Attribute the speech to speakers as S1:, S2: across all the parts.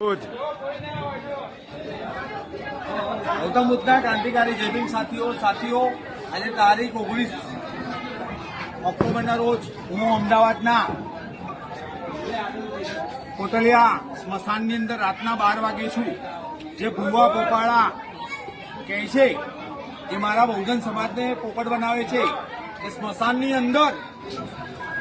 S1: ગૌતમ બુદ્ધના ક્રાંતિકારી જય સાથીઓ સાથીઓ, આજે તારીખ ઓગણીસ ઓક્ટોબરના રોજ હું અમદાવાદના કોટલિયા સ્મશાનની અંદર રાતના બાર વાગે છું. જે ભૂવા પોપાળા કહે છે એ મારા બહુજન સમાજને પોપટ બનાવે છે કે સ્મશાનની અંદર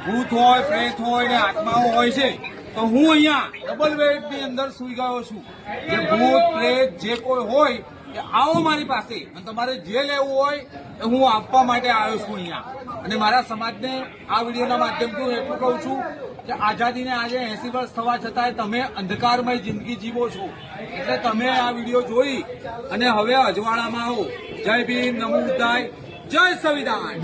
S1: ભૂત હોય, પ્રેત હોય ને આત્માઓ હોય છે. તો હું અહીંયા ડબલ બેડની અંદર સુઈ ગયો છું. જે ભૂત પ્રેત જે કોઈ હોય, એ આવો મારી પાસે. અને તમારે જે લેવું હોય, એ હું આપવા માટે આવ્યો છું અહીંયા. અને મારા સમાજને આ વિડીયોના માધ્યમથી હું એટલું કહું છું કે આઝાદીને આજે એસી વર્ષ થવા છતાંય તમે અંધકારમય જિંદગી જીવો છો. એટલે તમે આ વીડિયો જોઈ અને હવે અજવાળામાં આવો. જય ભીમ, નમો જય સંવિધાન.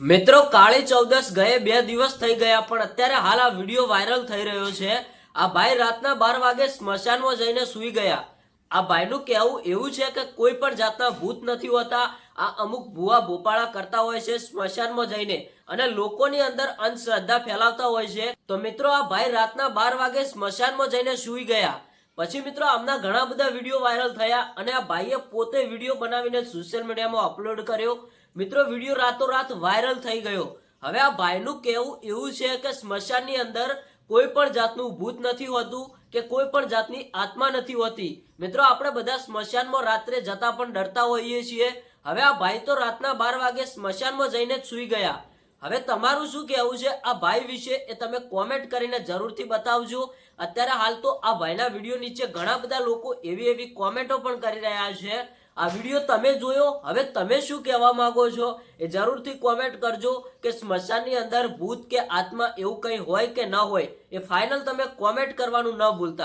S2: મિત્રો, કાળી ચૌદસ ગયે બે દિવસ થઈ ગયા, પણ અત્યારે હાલ આ વીડિયો વાયરલ થઈ રહ્યો છે. આ ભાઈ રાતના બાર વાગે સ્મશાનમાં જઈને સૂઈ ગયા. આ ભાઈનું કહેવું એવું છે કે કોઈ પણ જાતના ભૂત નથી હોતા. આ અમુક ભુવા ભોપાળા કરતા હોય છે સ્મશાનમાં જઈને અને લોકોની અંદર અંધશ્રદ્ધા ફેલાવતા હોય છે. તો મિત્રો, આ ભાઈ રાતના બાર વાગે સ્મશાનમાં જઈને સૂઈ ગયા. પછી મિત્રો, આમના ઘણા બધા વીડિયો વાયરલ થયા અને આ ભાઈએ પોતે વીડિયો બનાવીને સોશિયલ મીડિયામાં અપલોડ કર્યો. મિત્રો વીડિયો રાતોરાત વાયરલ થઈ ગયો. હવે આ ભાઈનું કહેવું એવું છે કે સ્મશાનની અંદર કોઈ પણ જાતનું ભૂત નથી હોતું કે કોઈ પણ જાતની આત્મા નથી હોતી. મિત્રો, આપણે બધા સ્મશાનમાં રાત્રે જતા પણ ડરતા હોઈએ છીએ. હવે આ ભાઈ તો રાતના બાર વાગે સ્મશાનમાં જઈને જ સૂઈ ગયા. હવે તમારું શું કહેવું છે? આ ભાઈ વિશે એ તમે કોમેન્ટ કરીને જરૂરથી બતાવજો. અત્યારે હાલ તો આ ભાઈના વીડિયો નીચે ઘણા બધા લોકો એવી એવી કોમેન્ટો પણ કરી રહ્યા છે. આ વીડિયો તમે જોયો? હવે તમે શું કહેવા માંગો છો? એ જરૂરથી કોમેન્ટ કરજો કે સ્મશાનની અંદર ભૂત કે આત્મા એવું કંઈ હોય કે ન હોય, એ ફાઇનલ તમે કોમેન્ટ કરવાનું ન ભૂલતા.